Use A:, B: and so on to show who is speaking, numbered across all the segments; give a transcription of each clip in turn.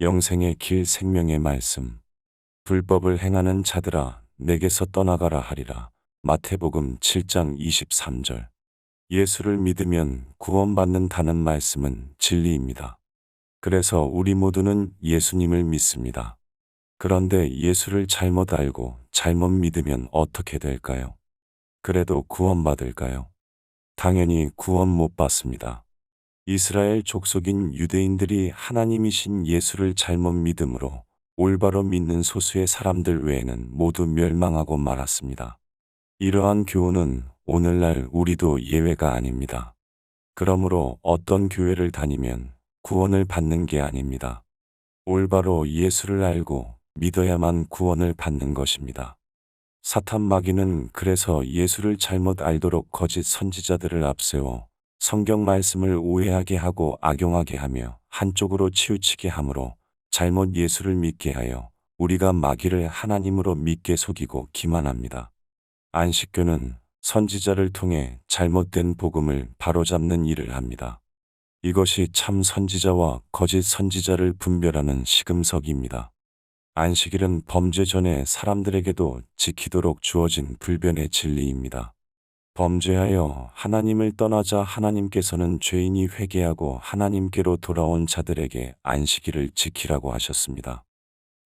A: 영생의 길 생명의 말씀. 불법을 행하는 자들아 내게서 떠나가라 하리라. 마태복음 7장 23절. 예수를 믿으면 구원받는다는 말씀은 진리입니다. 그래서 우리 모두는 예수님을 믿습니다. 그런데 예수를 잘못 알고 잘못 믿으면 어떻게 될까요? 그래도 구원받을까요? 당연히 구원 못 받습니다. 이스라엘 족속인 유대인들이 하나님이신 예수를 잘못 믿음으로 올바로 믿는 소수의 사람들 외에는 모두 멸망하고 말았습니다. 이러한 교훈은 오늘날 우리도 예외가 아닙니다. 그러므로 어떤 교회를 다니면 구원을 받는 게 아닙니다. 올바로 예수를 알고 믿어야만 구원을 받는 것입니다. 사탄 마귀는 그래서 예수를 잘못 알도록 거짓 선지자들을 앞세워 성경 말씀을 오해하게 하고 악용하게 하며 한쪽으로 치우치게 하므로 잘못 예수를 믿게 하여 우리가 마귀를 하나님으로 믿게 속이고 기만합니다. 안식교는 선지자를 통해 잘못된 복음을 바로잡는 일을 합니다. 이것이 참 선지자와 거짓 선지자를 분별하는 시금석입니다. 안식일은 범죄 전에 사람들에게도 지키도록 주어진 불변의 진리입니다. 범죄하여 하나님을 떠나자 하나님께서는 죄인이 회개하고 하나님께로 돌아온 자들에게 안식일을 지키라고 하셨습니다.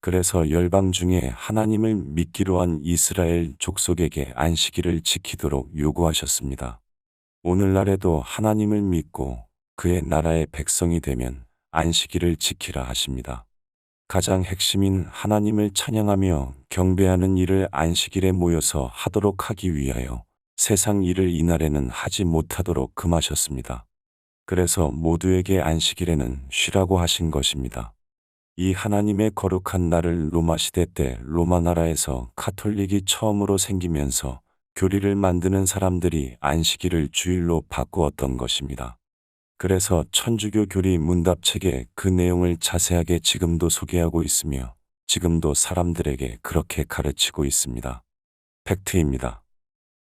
A: 그래서 열방 중에 하나님을 믿기로 한 이스라엘 족속에게 안식일을 지키도록 요구하셨습니다. 오늘날에도 하나님을 믿고 그의 나라의 백성이 되면 안식일을 지키라 하십니다. 가장 핵심인 하나님을 찬양하며 경배하는 일을 안식일에 모여서 하도록 하기 위하여 세상 일을 이날에는 하지 못하도록 금하셨습니다. 그래서 모두에게 안식일에는 쉬라고 하신 것입니다. 이 하나님의 거룩한 날을 로마 시대 때 로마 나라에서 카톨릭이 처음으로 생기면서 교리를 만드는 사람들이 안식일을 주일로 바꾸었던 것입니다. 그래서 천주교 교리 문답책에 그 내용을 자세하게 지금도 소개하고 있으며 지금도 사람들에게 그렇게 가르치고 있습니다. 팩트입니다.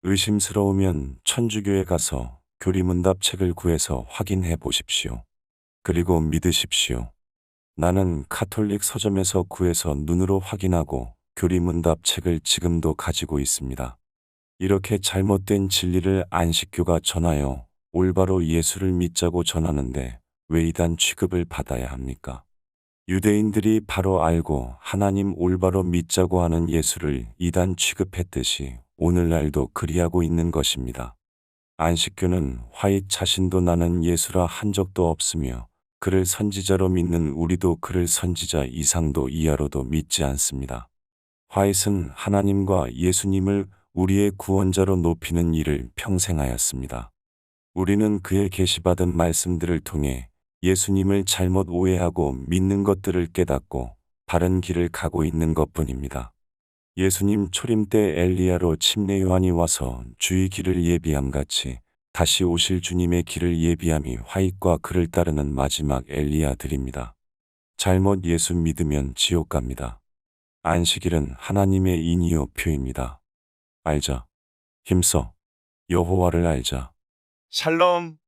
A: 의심스러우면 천주교에 가서 교리 문답 책을 구해서 확인해 보십시오. 그리고 믿으십시오. 나는 카톨릭 서점에서 구해서 눈으로 확인하고 교리 문답 책을 지금도 가지고 있습니다. 이렇게 잘못된 진리를 안식교가 전하여 올바로 예수를 믿자고 전하는데 왜 이단 취급을 받아야 합니까? 유대인들이 바로 알고 하나님 올바로 믿자고 하는 예수를 이단 취급했듯이 오늘날도 그리하고 있는 것입니다. 안식교는 화잇 자신도 나는 예수라 한 적도 없으며 그를 선지자로 믿는 우리도 그를 선지자 이상도 이하로도 믿지 않습니다. 화잇은 하나님과 예수님을 우리의 구원자로 높이는 일을 평생 하였습니다. 우리는 그의 계시받은 말씀들을 통해 예수님을 잘못 오해하고 믿는 것들을 깨닫고 바른 길을 가고 있는 것 뿐입니다. 예수님 초림 때 엘리야로 침례 요한이 와서 주의 길을 예비함 같이 다시 오실 주님의 길을 예비함이 화익과 그를 따르는 마지막 엘리야들입니다. 잘못 예수 믿으면 지옥 갑니다. 안식일은 하나님의 인이요 표입니다. 알자. 힘써. 여호와를 알자.
B: 샬롬.